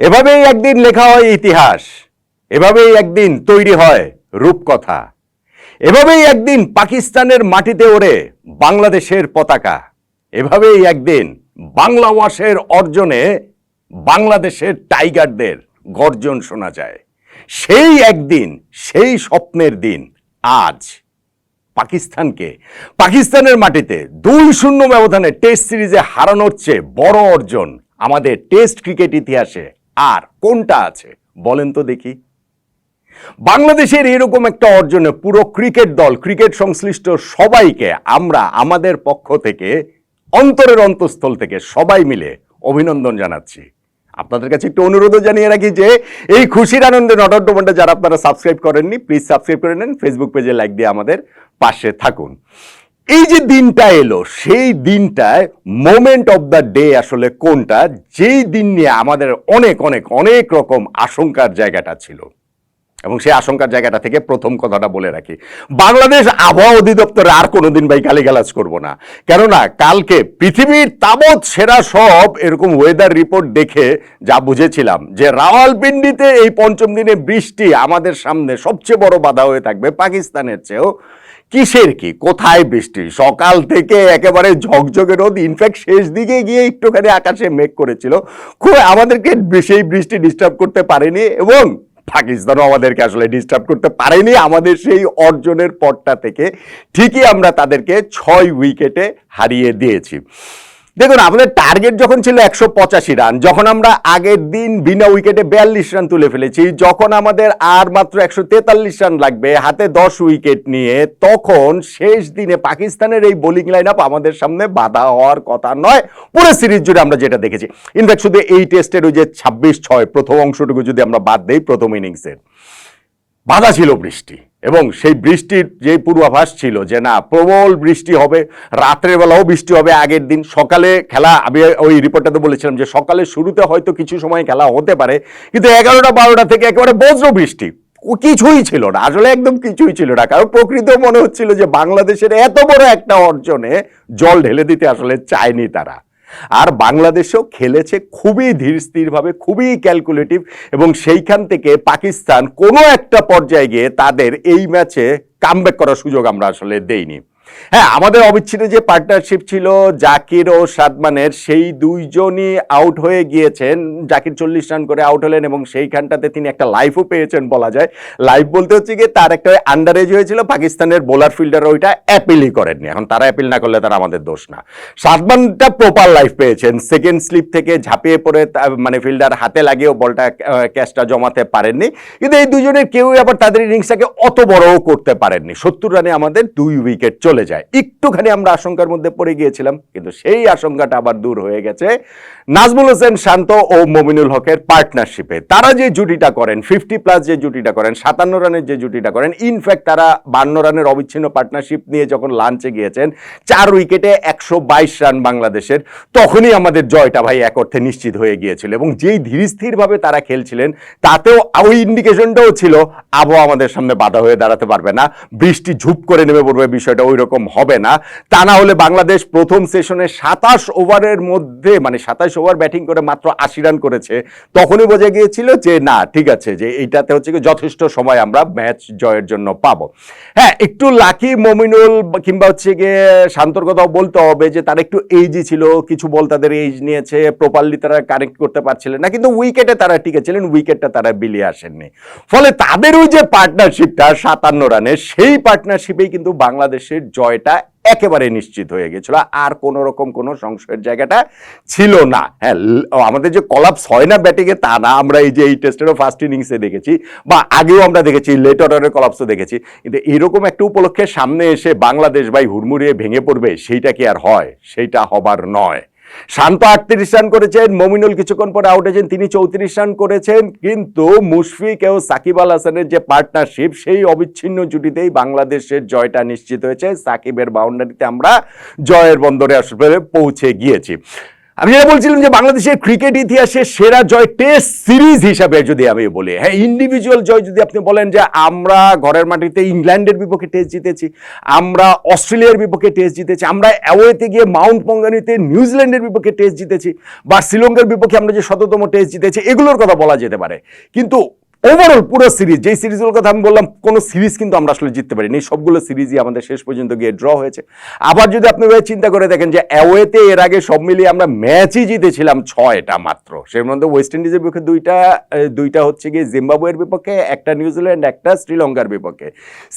এভাবেই একদিন লেখা হয় ইতিহাস, এভাবেই একদিন তৈরি হয় রূপকথা, এভাবেই একদিন পাকিস্তানের মাটিতে ওড়ে বাংলাদেশের পতাকা, এভাবেই একদিন বাংলা ওয়াশের অর্জনে বাংলাদেশের টাইগারদের গর্জন শোনা যায়। সেই একদিন, সেই স্বপ্নের দিন, আজ পাকিস্তানকে, পাকিস্তানের মাটিতে দুই শূন্য ব্যবধানে টেস্ট সিরিজে হারানোর চেয়ে বড় অর্জন আমাদের টেস্ট ক্রিকেট ইতিহাসে আর কোনটা আছে? বলেন তো দেখি। বাংলাদেশের এরকম একটা অর্জনে পুরো ক্রিকেট দল, ক্রিকেট সংশ্লিষ্ট সবাইকে আমরা, আমাদের পক্ষ থেকে, অন্তরের অন্তঃস্থল থেকে সবাই মিলে অভিনন্দন জানাচ্ছি। আপনাদের কাছে একটু অনুরোধও জানিয়ে রাখি যে, এই খুশির আনন্দে নটর ডোমনটা যারা আপনারা সাবস্ক্রাইব করেননি প্লিজ সাবস্ক্রাইব করে নেন ফেসবুক পেজে লাইক দিয়ে আমাদের পাশে থাকুন। এই যে দিনটা এলো, সেই দিনটায় মোমেন্ট অফ দ্য ডে আসলে কোনটা? যেই দিন নিয়ে আমাদের অনেক অনেক অনেক রকম আশঙ্কার জায়গাটা ছিল। এবং সেই আশঙ্কার জায়গাটা থেকে প্রথম কথাটা বলে রাখি, বাংলাদেশ আবহাওয়া অধিদপ্তরে আর কোনোদিন ভাই গালিগালাজ করব না। কেননা কালকে পৃথিবীর তাবৎ সেরা সব এরকম ওয়েদার রিপোর্ট দেখে যা বুঝেছিলাম, যে রাওয়ালপিন্ডিতে এই পঞ্চম দিনে বৃষ্টি আমাদের সামনে সবচেয়ে বড় বাধা হয়ে থাকবে পাকিস্তানের চেয়েও। কিসের কি? কোথায় বৃষ্টি? সকাল থেকে একেবারে ঝকঝকে রোদ। ইনফ্যাক্ট শেষ দিকে গিয়ে একটুখানি আকাশে মেঘ করেছিল। খুব আমাদেরকে সেই বৃষ্টি ডিস্টার্ব করতে পারেনি এবং পাকিস্তানও আমাদেরকে আসলে ডিস্টার্ব করতে পারেনি। আমাদের সেই অর্জনের পরটা থেকে ঠিকই আমরা তাদেরকে ছয় উইকেটে হারিয়ে দিয়েছি। দেখুন, আমাদের টার্গেট যখন ছিল একশো পঁচাশি রান যখন আমরা আগের দিন বিনা উইকেটে বিয়াল্লিশ রান তুলে ফেলেছি, যখন আমাদের আর মাত্র একশো তেতাল্লিশ রান লাগবে, হাতে দশ উইকেট নিয়ে, তখন শেষ দিনে পাকিস্তানের এই বোলিং লাইন আপ আমাদের সামনে বাধা হওয়ার কথা নয়। পুরো সিরিজ জুড়ে আমরা যেটা দেখেছি। ইনফ্যাক্ট শুধু এই টেস্টের ওই যে ছাব্বিশ ছয় প্রথম অংশটুকু যদি আমরা বাদ দেই প্রথম ইনিংসের বাধা ছিল বৃষ্টি এবং সেই বৃষ্টির যে পূর্বাভাস ছিল যে না, প্রবল বৃষ্টি হবে রাত্রের বেলাও বৃষ্টি হবে, আগের দিন সকালে খেলা, আমি ওই রিপোর্টটাতে বলেছিলাম যে সকালে শুরুতে হয়তো কিছু সময় খেলা হতে পারে, কিন্তু এগারোটা, বারোটা থেকে একেবারে বজ্র বৃষ্টি কিছুই ছিল না, আসলে একদম কিছুই ছিল না, কারণ প্রকৃত মনে হচ্ছিল যে বাংলাদেশের এত বড় একটা অর্জনে জল ঢেলে দিতে আসলে চায়নি তারা। আর বাংলাদেশও খেলেছে খুবই ধীর স্থিরভাবে, খুবই ক্যালকুলেটিভ এবং সেইখান থেকে পাকিস্তান কোনো একটা পর্যায়ে গিয়ে তাদের এই ম্যাচে কামব্যাক করার সুযোগ আমরা আসলে দেইনি। হ্যাঁ আমাদের অবিচ্ছিন্ন যে পার্টনারশিপ ছিল জাকির ও সাদমানের, সেই দুইজনই আউট হয়ে গিয়েছেন। জাকির চল্লিশ রান করে আউট হলেন এবং সেইখানটাতে তিনি একটা লাইফও পেয়েছেন বলা যায়। লাইফ বলতে হচ্ছে গিয়ে তার একটা আন্ডার এজ হয়েছিল, পাকিস্তানের বোলার ফিল্ডার ওইটা অ্যাপিলই করেননি। এখন তারা অ্যাপিল না করলে তারা আমাদের দোষ না। সাদমানটা প্রপার লাইফ পেয়েছেন। সেকেন্ড স্লিপ থেকে ঝাঁপিয়ে পড়ে মানে ফিল্ডার হাতে লাগিয়েও বলটা ক্যাচটা জমাতে পারেননি। কিন্তু এই দুজনের কেউই আবার তাদের ইনিংসটাকে অত বড়ও করতে পারেননি। সত্তর রানে আমাদের দুই উইকেট চলে যায়। একটুখানি আমরা আশঙ্কার মধ্যে পড়ে গিয়েছিলাম, কিন্তু সেই আশঙ্কাটা আবার দূর হয়ে গেছে। নাজমুল হোসেন শান্ত ও মমিনুল হকের পার্টনারশিপে তারা যে জুটিটা করেন ফিফটি প্লাস যে জুটিটা করেন, সাতান্ন রানের যে জুটিটা করেন ইনফ্যাক্ট তারা বান্ন রানের অবিচ্ছিন্ন পার্টনারশিপ নিয়ে যখন লাঞ্চে গিয়েছেন, চার উইকেটে একশো বাইশ রান বাংলাদেশের, তখনই আমাদের জয়টা ভাই এক অর্থে নিশ্চিত হয়ে গিয়েছিল এবং যেই ধীরস্থিরভাবে তারা খেলছিলেন, তাতেও ওই ইন্ডিকেশনটাও ছিল, আবহাওয়া আমাদের সামনে বাধা হয়ে দাঁড়াতে পারবে না। বৃষ্টি ঝুপ করে নেমে পড়বে বিষয়টা, ওই রকম হবে না। তা না হলে বাংলাদেশ প্রথম সেশনে সাতাশ ওভারের মধ্যে মানে সাতাশ ওভার ব্যাটিং করে মাত্র আশি রান করেছে। তখনই বোঝা গিয়েছিল যে, না, ঠিক আছে, যে এইটাতে হচ্ছে কি যথেষ্ট সময় আমরা ম্যাচ জয়ের জন্য পাবো। হ্যাঁ একটু লাকি মমিনুল কিংবা হচ্ছে গিয়ে শান্তর কথাও বলতে হবে যে, তারা একটু এইজই ছিল, কিছু বল তাদের এইজ নিয়েছে প্রপারলি তারা কানেক্ট করতে পারছিলেন না, কিন্তু উইকেটে তারা টিকে ছিলেন উইকেটটা তারা বিলিয়ে আসেননি। ফলে তাদের ওই যে পার্টনারশিপটা সাতান্ন রানের, সেই পার্টনারশিপেই কিন্তু বাংলাদেশের জয়টা একেবারে নিশ্চিত হয়ে গেছিল। আর কোন রকম কোনো সংশয়ের জায়গাটা ছিল না। হ্যাঁ আমাদের যে কলাপস হয় না ব্যাটিংয়ে তা না, আমরা এই যে এই টেস্টেরও ফার্স্ট ইনিংসে দেখেছি, বা আগেও আমরা দেখেছি লেট অর্ডারের কলাপসও দেখেছি। কিন্তু এরকম একটা উপলক্ষে সামনে এসে বাংলাদেশ ভাই হুড়মুড়িয়ে ভেঙে পড়বে, সেইটা কি আর হয়? সেইটা হবার নয়। শান্ত আটত্রিশ রান করেছেন, মমিনুল কিছুক্ষণ পরে আউট হয়েছেন, তিনি চৌত্রিশ রান করেছেন, কিন্তু মুশফিক ও সাকিব আল হাসানের যে পার্টনারশিপ সেই অবিচ্ছিন্ন জুটিতেই বাংলাদেশের জয়টা নিশ্চিত হয়েছে। সাকিবের বাউন্ডারিতে আমরা জয়ের বন্দরে আসলে পৌঁছে গিয়েছি। আমি যেটা বলছিলাম যে বাংলাদেশের ক্রিকেট ইতিহাসে সেরা জয় টেস্ট সিরিজ হিসাবে যদি আমি বলি হ্যাঁ ইন্ডিভিজুয়াল জয় যদি আপনি বলেন যে আমরা ঘরের মাটিতে ইংল্যান্ডের বিপক্ষে টেস্ট জিতেছি, আমরা অস্ট্রেলিয়ার বিপক্ষে টেস্ট জিতেছি, আমরা অ্যাওয়েতে গিয়ে মাউন্ট পঙ্গানিতে নিউজিল্যান্ডের বিপক্ষে টেস্ট জিতেছি, বা শ্রীলঙ্কার বিপক্ষে আমরা যে শততম টেস্ট জিতেছি, এগুলোর কথা বলা যেতে পারে। কিন্তু ওভারঅল পুরো সিরিজ যেই সিরিজগুলোর কথা আমি বললাম, কোনো সিরিজ কিন্তু আমরা আসলে জিততে পারিনি। সবগুলো সিরিজই আমাদের শেষ পর্যন্ত গিয়ে ড্র হয়েছে। আবার যদি আপনি এভাবে চিন্তা করে দেখেন যে অ্যাওয়েতে এর আগে সব মিলিয়ে আমরা ম্যাচই জিতেছিলাম ছয়টা মাত্র। সের মধ্যে ওয়েস্ট ইন্ডিজের বিপক্ষে দুইটা দুইটা হচ্ছে গিয়ে জিম্বাবুয়ের বিপক্ষে, একটা নিউজিল্যান্ড একটা শ্রীলঙ্কার বিপক্ষে।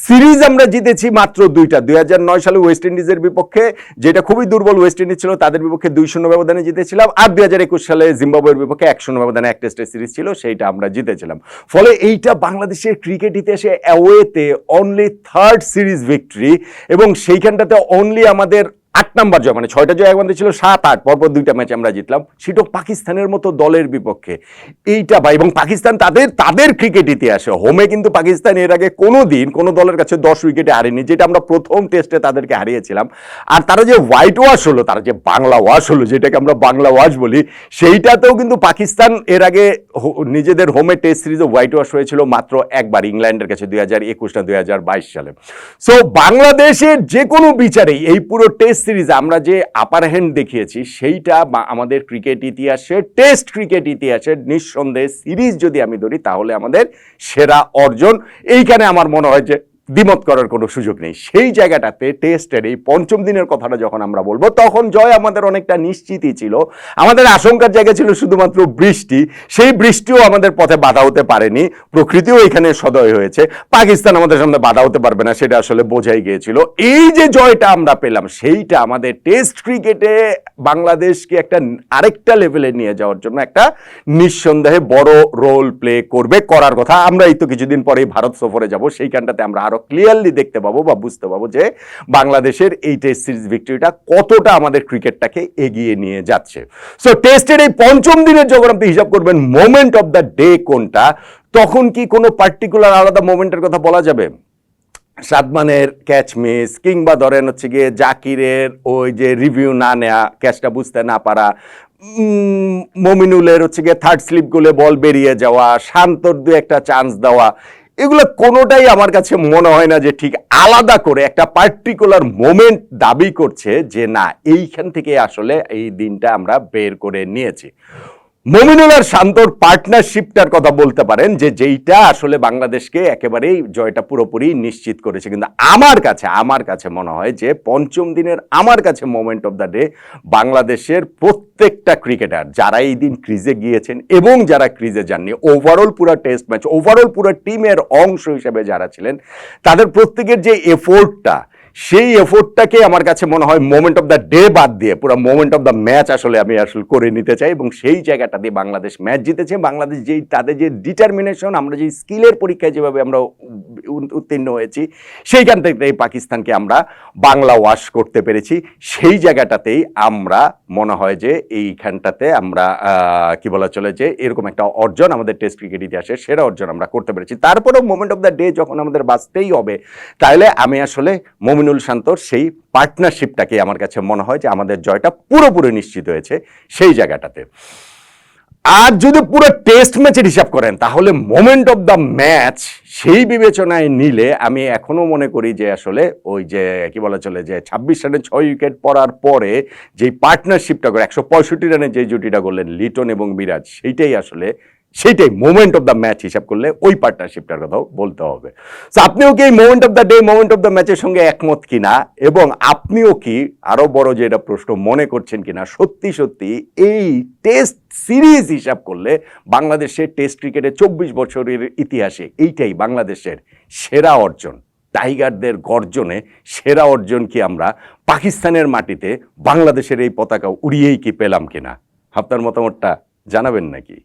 সিরিজ আমরা জিতেছি মাত্র দুইটা। দুই হাজার নয় সালে ওয়েস্ট ইন্ডিজের বিপক্ষে, যেটা খুবই দুর্বল ওয়েস্ট ইন্ডিজ ছিল, তাদের বিপক্ষে দুই শূন্য ব্যবধানে জিতেছিলাম। আর দুই হাজার একুশ সালে জিম্বাবুয়ের বিপক্ষে এক শূন্য ব্যবধানে এক টেস্টের সিরিজ ছিল, সেইটা আমরা জিতেছিলাম। ফলে এইটা বাংলাদেশের ক্রিকেট ইতিহাসে অ্যাওয়েতে অনলি থার্ড সিরিজ ভিক্টরি এবং সেইখানটাতে অনলি আমাদের আট নাম্বার জয় মানে ছয়টা জয় একমাত্র ছিল, সাত, আট, পরপর দুইটা ম্যাচ আমরা জিতলাম। সেটাও পাকিস্তানের মতো দলের বিপক্ষে এইটা বা, এবং পাকিস্তান তাদের তাদের ক্রিকেট ইতিহাসে হোমে কিন্তু পাকিস্তান এর আগে কোনো দিন কোনো দলের কাছে দশ উইকেটে হারেনি, যেটা আমরা প্রথম টেস্টে তাদেরকে হারিয়েছিলাম। আর তারা যে হোয়াইট ওয়াশ হলো, তারা যে বাংলা ওয়াশ হলো, যেটাকে আমরা বাংলা ওয়াশ বলি, সেইটাতেও কিন্তু পাকিস্তান এর আগে নিজেদের হোমে টেস্ট সিরিজে হোয়াইট ওয়াশ হয়েছিল মাত্র একবার ইংল্যান্ডের কাছে দুই হাজার একুশ না দুই হাজার বাইশ সালে। সো বাংলাদেশের যে কোনো বিচারেই এই পুরো টেস্ট সিরিজ আমরা যে আপার হ্যান্ড দেখিয়েছি, সেইটা বা- আমাদের ক্রিকেট ইতিহাসে টেস্ট ক্রিকেট ইতিহাসের নিঃসন্দেহে সিরিজ যদি আমি ধরি, তাহলে আমাদের সেরা অর্জন। এইখানে আমার মনে হয় যে দ্বিমত করার কোনো সুযোগ নেই। সেই জায়গাটাতে টেস্টের এই পঞ্চম দিনের কথাটা যখন আমরা বলব, তখন জয় আমাদের অনেকটা নিশ্চিতই ছিল। আমাদের আশঙ্কার জায়গা ছিল শুধুমাত্র বৃষ্টি। সেই বৃষ্টিও আমাদের পথে বাধা হতে পারেনি। প্রকৃতিও এখানে সদয় হয়েছে। পাকিস্তান আমাদের সামনে বাধা হতে পারবে না, সেটা আসলে বোঝাই গিয়েছিল। এই যে জয়টা আমরা পেলাম, সেইটা আমাদের টেস্ট ক্রিকেটে বাংলাদেশকে একটা আরেকটা লেভেলে নিয়ে যাওয়ার জন্য একটা নিঃসন্দেহে বড় রোল প্লে করবে করার কথা। আমরা এই তো কিছুদিন পরেই ভারত সফরে যাব, সেইখানটাতে আমরা আরও ক্লিয়ারলি দেখতে পাবো বা বুঝতে পাবো যে বাংলাদেশের এই টেস্ট সিরিজ ভিক্টরিটা কতটা আমাদের ক্রিকেটটাকে এগিয়ে নিয়ে যাচ্ছে। সো টেস্টের এই পঞ্চম দিনের যখন আপনি হিসাব করবেন মোমেন্ট অফ দ্য ডে কোনটা, তখন কি কোনো পার্টিকুলার আলাদা মোমেন্টের কথা বলা যাবে? সাদমানের ক্যাচ মিস কিংবা ধরেন হচ্ছে গিয়ে জাকিরের ওই যে রিভিউ না নেয়া ক্যাচটা বুঝতে না পারা মমিনুলের হচ্ছে গিয়ে থার্ড স্লিপ বল বেরিয়ে যাওয়া, শান্তর দু একটা চান্স দেওয়া এগুলো কোনোটাই আমার কাছে মনে হয় না যে ঠিক আলাদা করে একটা পার্টিকুলার মোমেন্ট দাবি করছে যে না, এইখান থেকে আসলে এই দিনটা আমরা বের করে নিয়েছি। মমিনুল আর শান্তর পার্টনারশিপটার কথা বলতে পারেন, যে যেইটা আসলে বাংলাদেশকে একেবারেই জয়টা পুরোপুরি নিশ্চিত করেছে। কিন্তু আমার কাছে আমার কাছে মনে হয় যে পঞ্চম দিনের আমার কাছে মোমেন্ট অফ দ্য ডে বাংলাদেশের প্রত্যেকটা ক্রিকেটার যারা এই দিন ক্রিজে গিয়েছেন এবং যারা ক্রিজে যাননি ওভারঅল পুরো টেস্ট ম্যাচ ওভারঅল পুরো টিমের অংশ হিসেবে যারা ছিলেন, তাদের প্রত্যেকের যে এফোর্টটা সেই এফোর্টটাকে আমার কাছে মনে হয় মোমেন্ট অফ দ্য ডে বাদ দিয়ে, পুরো মোমেন্ট অফ দ্য ম্যাচ আসলে আমি আসলে করে নিতে চাই এবং সেই জায়গাটা দিয়ে বাংলাদেশ ম্যাচ জিতেছে। বাংলাদেশ যেই তাদের যে ডিটারমিনেশন আমরা যে স্কিলের পরীক্ষায় যেভাবে আমরা উত্তীর্ণ হয়েছি, সেইখান থেকে পাকিস্তানকে আমরা বাংলা ওয়াশ করতে পেরেছি। সেই জায়গাটাতেই আমরা মনে হয় যে এইখানটাতে আমরা কি বলা চলে যে এরকম একটা অর্জন আমাদের টেস্ট ক্রিকেট ইতিহাসে সেরা অর্জন আমরা করতে পেরেছি। তারপরেও মোমেন্ট অফ দ্য ডে যখন আমাদের বাঁচতেই হবে, তাহলে আমি আসলে মমিনুল শান্তর সেই পার্টনারশিপটাকে আমার কাছে মনে হয় যে আমাদের জয়টা পুরোপুরি নিশ্চিত হয়েছে সেই জায়গাটাতে। আর যদি পুরো টেস্ট ম্যাচের হিসাব করেন, তাহলে মোমেন্ট অফ দ্য ম্যাচ সেই বিবেচনায় নিলে আমি এখনও মনে করি যে আসলে ওই যে, কি বলা চলে, যে ছাব্বিশ রানে ছয় উইকেট পড়ার পরে যেই পার্টনারশিপটা করে, একশো পঁয়ষট্টি রানে যে জুটিটা করলেন লিটন এবং বিরাজ সেইটাই আসলে সেইটাই মোমেন্ট অফ দ্য ম্যাচ হিসাব করলে ওই পার্টনারশিপটার কথাও বলতে হবে। তো আপনিও কি এই moment of the day moment of the ম্যাচের সঙ্গে একমত কিনা? এবং আপনিও কি আরও বড় যে এটা প্রশ্ন মনে করছেন কিনা? সত্যি সত্যি এই টেস্ট সিরিজ হিসাব করলে বাংলাদেশের টেস্ট ক্রিকেটের চব্বিশ বছরের ইতিহাসে এইটাই বাংলাদেশের সেরা অর্জন। টাইগারদের গর্জনে সেরা অর্জন কি আমরা পাকিস্তানের মাটিতে বাংলাদেশের এই পতাকা উড়িয়েই কি পেলাম কিনা? আপনার মতামতটা জানাবেন নাকি?